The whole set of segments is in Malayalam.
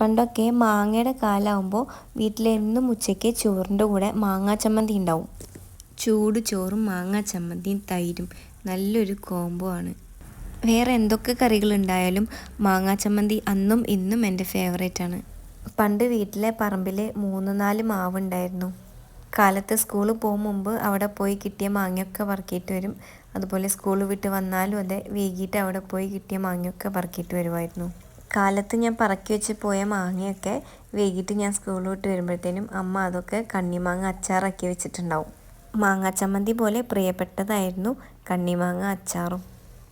പണ്ടൊക്കെ മാങ്ങയുടെ കാലമാകുമ്പോൾ വീട്ടിലെന്നും ഉച്ചയ്ക്ക് ചോറിന്റെ കൂടെ മാങ്ങാ ചമ്മന്തി ഉണ്ടാവും ചൂട് ചോറും മാങ്ങാ ചമ്മന്തിയും തൈരും നല്ലൊരു കോംബോ ആണ്. വേറെ എന്തൊക്കെ കറികൾ ഉണ്ടായാലും മാങ്ങാ ചമ്മന്തി അന്നും ഇന്നും എന്റെ ഫേവറേറ്റ് ആണ്. പണ്ട് വീട്ടിലെ പറമ്പിൽ മൂന്ന് നാല് മാവുണ്ടായിരുന്നു കാലത്ത് സ്കൂളിൽ പോകും മുമ്പ് അവിടെ പോയി കിട്ടിയ മാങ്ങയൊക്കെ പറക്കിയിട്ട് വരും. അതുപോലെ സ്കൂൾ വിട്ട് വന്നാലും അതെ വൈകിട്ട് അവിടെ പോയി കിട്ടിയ മാങ്ങയൊക്കെ പറക്കിയിട്ട് വരുമായിരുന്നു. കാലത്ത് ഞാൻ പറക്കി വെച്ച് പോയ മാങ്ങയൊക്കെ വൈകിട്ട് ഞാൻ സ്കൂളിൽ വിട്ട് വരുമ്പോഴത്തേനും അമ്മ അതൊക്കെ കണ്ണിമാങ്ങ അച്ചാറാക്കി വെച്ചിട്ടുണ്ടാവും. മാങ്ങാ ചമ്മന്തി പോലെ പ്രിയപ്പെട്ടതായിരുന്നു കണ്ണിമാങ്ങ അച്ചാറും.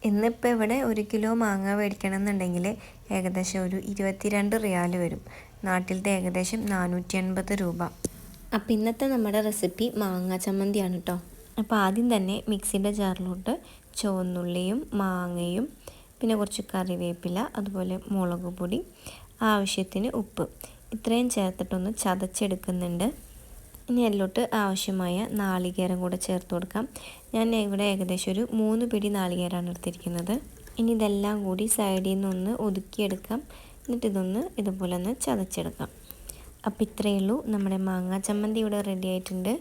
ഇന്നിപ്പോൾ ഇവിടെ ഒരു കിലോ മാങ്ങ മേടിക്കണം എന്നുണ്ടെങ്കിൽ ഏകദേശം ഒരു ഇരുപത്തിരണ്ട് റിയാൽ വരും. നാട്ടിലത്തെ ഏകദേശം നാനൂറ്റി അൻപത് രൂപ. അപ്പോൾ ഇന്നത്തെ നമ്മുടെ റെസിപ്പി മാങ്ങ ചമ്മന്തിയാണ് കേട്ടോ അപ്പോൾ ആദ്യം തന്നെ മിക്സിന്റെ ജാറിലോട്ട് ചുവന്നുള്ളിയും മാങ്ങയും പിന്നെ കുറച്ച് കറിവേപ്പില അതുപോലെ മുളക് പൊടി ആവശ്യത്തിന് ഉപ്പ്. ഇത്രയും ചേർത്തിട്ടൊന്ന് ചതച്ചെടുക്കുന്നുണ്ട്. ഇനി അതിലോട്ട് ആവശ്യമായ നാളികേരം കൂടെ ചേർത്ത് കൊടുക്കാം. ഞാൻ ഇവിടെ ഏകദേശം ഒരു മൂന്ന് പിടി നാളികേരമാണ് എടുത്തിരിക്കുന്നത്. ഇനി ഇതെല്ലാം കൂടി സൈഡിൽ നിന്നൊന്ന് ഒതുക്കിയെടുക്കാം. എന്നിട്ട് ഇതൊന്ന് ഇതുപോലെ ഒന്ന് ചതച്ചെടുക്കാം. അപ്പോൾ ഇത്രയേ ഉള്ളൂ. നമ്മുടെ മാങ്ങാ ചമ്മന്തി ഇവിടെ റെഡി ആയിട്ടുണ്ട്.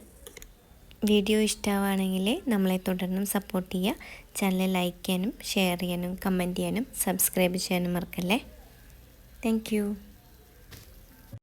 വീഡിയോ ഇഷ്ടമാണെങ്കിൽ നമ്മളെ തുടർന്നും സപ്പോർട്ട് ചെയ്യുക. ചാനൽ ലൈക്ക് ചെയ്യാനും ഷെയർ ചെയ്യാനും കമന്റ് ചെയ്യാനും സബ്സ്ക്രൈബ് ചെയ്യാനും മറക്കല്ലേ? താങ്ക്